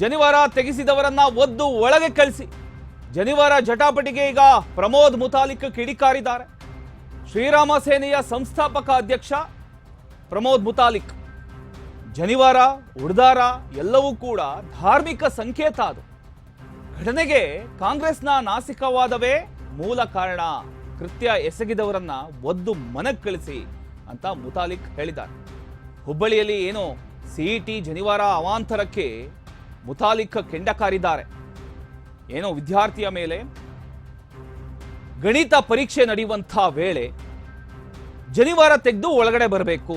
ಜನಿವಾರ ತೆಗೆಸಿದವರನ್ನ ಒದ್ದು ಒಳಗೆ ಕಳಿಸಿ. ಜನಿವಾರ ಜಟಾಪಟಿಗೆ ಈಗ ಪ್ರಮೋದ್ ಮುತಾಲಿಕ್ ಕಿಡಿಕಾರಿದ್ದಾರೆ. ಶ್ರೀರಾಮ ಸೇನೆಯ ಸಂಸ್ಥಾಪಕ ಅಧ್ಯಕ್ಷ ಪ್ರಮೋದ್ ಮುತಾಲಿಕ್. ಜನಿವಾರ, ಉಡ್ದಾರ ಎಲ್ಲವೂ ಕೂಡ ಧಾರ್ಮಿಕ ಸಂಕೇತ ಅದು. ಘಟನೆಗೆ ಕಾಂಗ್ರೆಸ್ನ ನಾಸಿಕವಾದವೇ ಮೂಲ ಕಾರಣ. ಕೃತ್ಯ ಎಸಗಿದವರನ್ನ ಒದ್ದು ಮನಕ್ಕೆ ಕಳಿಸಿ ಅಂತ ಮುತಾಲಿಕ್ ಹೇಳಿದ್ದಾರೆ. ಹುಬ್ಬಳ್ಳಿಯಲ್ಲಿ ಏನೋ ಸಿಇಟಿ ಜನಿವಾರ ಅವಾಂತರಕ್ಕೆ ಮುತಾಲಿಕ್ ಕೆಂಡ ಕಾರಿದ್ದಾರೆ ಏನೋ ವಿದ್ಯಾರ್ಥಿಯ ಮೇಲೆ ಗಣಿತ ಪರೀಕ್ಷೆ ನಡೆಯುವಂಥ ವೇಳೆ ಜನಿವಾರ ತೆಗೆದು ಒಳಗಡೆ ಬರಬೇಕು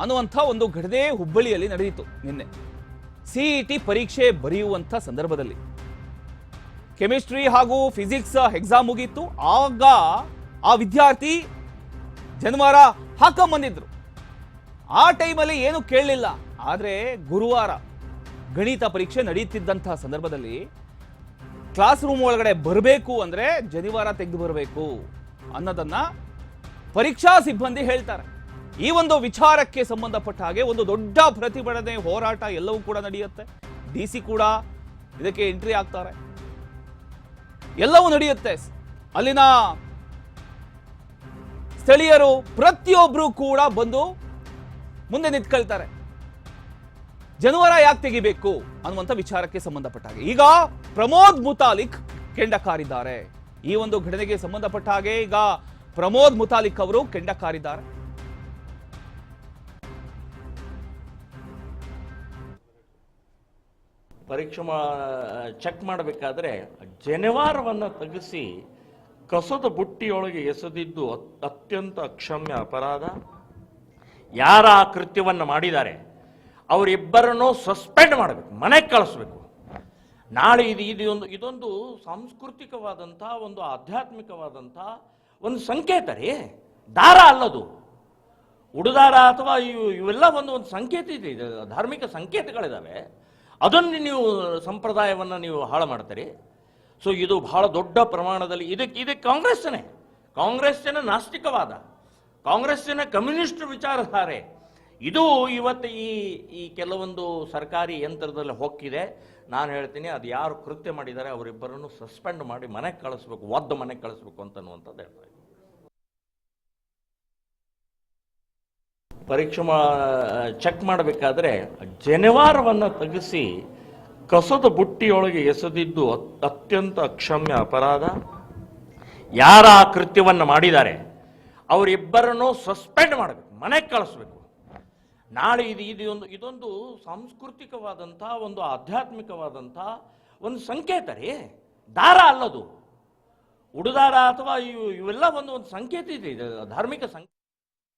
ಅನ್ನುವಂಥ ಒಂದು ಘಟನೆ ಹುಬ್ಬಳ್ಳಿಯಲ್ಲಿ ನಡೆಯಿತು ನಿನ್ನೆ. ಸಿಇಟಿ ಪರೀಕ್ಷೆ ಬರೆಯುವಂಥ ಸಂದರ್ಭದಲ್ಲಿ. ಕೆಮಿಸ್ಟ್ರಿ ಹಾಗೂ ಫಿಸಿಕ್ಸ್ ಎಕ್ಸಾಮ್ ಮುಗೀತು. ಆಗ ಆ ವಿದ್ಯಾರ್ಥಿ ಜನಿವಾರ ಹಾಕೊಂಬಂದಿದ್ರು. ಆ ಟೈಮಲ್ಲಿ ಏನು ಕೇಳಲಿಲ್ಲ. ಆದರೆ ಗುರುವಾರ ಗಣಿತ ಪರೀಕ್ಷೆ ನಡೆಯುತ್ತಿದ್ದಂತಹ ಸಂದರ್ಭದಲ್ಲಿ ಕ್ಲಾಸ್ ರೂಮ್ ಒಳಗಡೆ ಬರಬೇಕು ಅಂದರೆ ಜನಿವಾರ ತೆಗೆದು ಬರಬೇಕು ಅನ್ನೋದನ್ನು ಪರೀಕ್ಷಾ ಸಿಬ್ಬಂದಿ ಹೇಳ್ತಾರೆ. ಈ ಒಂದು ವಿಚಾರಕ್ಕೆ ಸಂಬಂಧಪಟ್ಟ ಹಾಗೆ ಒಂದು ದೊಡ್ಡ ಪ್ರತಿಭಟನೆ, ಹೋರಾಟ ಎಲ್ಲವೂ ಕೂಡ ನಡೆಯುತ್ತೆ. ಡಿ ಸಿ ಕೂಡ ಇದಕ್ಕೆ ಎಂಟ್ರಿ ಆಗ್ತಾರೆ. ಎಲ್ಲವೂ ನಡೆಯುತ್ತೆ. ಅಲ್ಲಿನ ಸ್ಥಳೀಯರು ಪ್ರತಿಯೊಬ್ಬರು ಕೂಡ ಬಂದು ಮುಂದೆ ನಿಂತ್ಕೊಳ್ತಾರೆ. ಜನವರ ಯಾಕೆ ತೆಗಿಬೇಕು ಅನ್ನುವಂಥ ವಿಚಾರಕ್ಕೆ ಸಂಬಂಧಪಟ್ಟ ಹಾಗೆ. ಈಗ ಪ್ರಮೋದ್ ಮುತಾಲಿಕ್ ಕೆಂಡ ಕಾರಿದ್ದಾರೆ ಈ ಒಂದು ಘಟನೆಗೆ ಸಂಬಂಧಪಟ್ಟ ಹಾಗೆ ಈಗ ಪ್ರಮೋದ್ ಮುತಾಲಿಕ್ ಅವರು ಕೆಂಡ ಕಾರಿದ್ದಾರೆ ಪರೀಕ್ಷೆ ಚೆಕ್ ಮಾಡಬೇಕಾದ್ರೆ ಜನಿವಾರವನ್ನು ತೆಗೆಸಿ ಕಸದ ಬುಟ್ಟಿಯೊಳಗೆ ಎಸೆದಿದ್ದು ಅತ್- ಅತ್ಯಂತ ಅಕ್ಷಮ್ಯ ಅಪರಾಧ. ಯಾರ ಆ ಕೃತ್ಯವನ್ನು ಮಾಡಿದ್ದಾರೆ? ಅವರಿಬ್ಬರನ್ನು ಸಸ್ಪೆಂಡ್ ಮಾಡಬೇಕು, ಮನೆಗೆ ಕಳಿಸ್ಬೇಕು. ನಾಳೆ ಇದು ಇದೊಂದು ಇದೊಂದು ಸಾಂಸ್ಕೃತಿಕವಾದಂಥ, ಒಂದು ಆಧ್ಯಾತ್ಮಿಕವಾದಂಥ ಒಂದು ಸಂಕೇತ ರೀ. ದಾರ ಅಲ್ಲದು. ಉಡುದಾರ ಅಥವಾ ಇವು, ಇವೆಲ್ಲ ಒಂದು ಒಂದು ಸಂಕೇತ ಇದೆ, ಇದು ಧಾರ್ಮಿಕ ಸಂಕೇತಗಳಿದ್ದಾವೆ ಅದನ್ನು ನೀವು ಸಂಪ್ರದಾಯವನ್ನು ನೀವು ಹಾಳು ಮಾಡ್ತೀರಿ. ಸೊ, ಇದು ಬಹಳ ದೊಡ್ಡ ಪ್ರಮಾಣದಲ್ಲಿ, ಇದಕ್ಕೆ ಇದಕ್ಕೆ ಕಾಂಗ್ರೆಸ್ಸನೇ ಕಾಂಗ್ರೆಸ್ಸಿನ ನಾಸ್ತಿಕವಾದ, ಕಾಂಗ್ರೆಸ್ಸಿನ ಕಮ್ಯುನಿಸ್ಟ್ ವಿಚಾರಧಾರೆ. ಇದು ಇವತ್ತು ಈ ಈ ಕೆಲವೊಂದು ಸರ್ಕಾರಿ ಯಂತ್ರದಲ್ಲಿ ಹೊಕ್ಕಿದೆ. ನಾನು ಹೇಳ್ತೀನಿ, ಅದು ಯಾರು ಕೃತ್ಯ ಮಾಡಿದ್ದಾರೆ ಅವರಿಬ್ಬರನ್ನು ಸಸ್ಪೆಂಡ್ ಮಾಡಿ ಮನೆಗೆ ಕಳಿಸ್ಬೇಕು, ಒದ್ದು ಮನೆಗೆ ಕಳಿಸ್ಬೇಕು ಅಂತನ್ನುವಂಥದ್ದು ಹೇಳ್ತಾರೆ. ಪರೀಕ್ಷೆ ಮಾ, ಚೆಕ್ ಮಾಡಬೇಕಾದ್ರೆ ಜನಿವಾರವನ್ನು ತೆಗೆಸಿ ಕಸದ ಬುಟ್ಟಿಯೊಳಗೆ ಎಸೆದಿದ್ದು ಅತ್- ಅತ್ಯಂತ ಅಕ್ಷಮ್ಯ ಅಪರಾಧ. ಯಾರ ಆ ಕೃತ್ಯವನ್ನು ಮಾಡಿದ್ದಾರೆ? ಅವರಿಬ್ಬರನ್ನು ಸಸ್ಪೆಂಡ್ ಮಾಡಬೇಕು, ಮನೆಗೆ ಕಳಿಸ್ಬೇಕು. ನಾಳೆ ಇದು ಇದೊಂದು ಇದೊಂದು ಸಾಂಸ್ಕೃತಿಕವಾದಂಥ, ಒಂದು ಆಧ್ಯಾತ್ಮಿಕವಾದಂಥ ಒಂದು ಸಂಕೇತ ರೀ. ದಾರ ಅಲ್ಲದು. ಉಡುದಾರ ಅಥವಾ ಇವು ಇವೆಲ್ಲ ಒಂದು ಒಂದು ಸಂಕೇತ ಇದು ಧಾರ್ಮಿಕ ಸಂಕೇತ.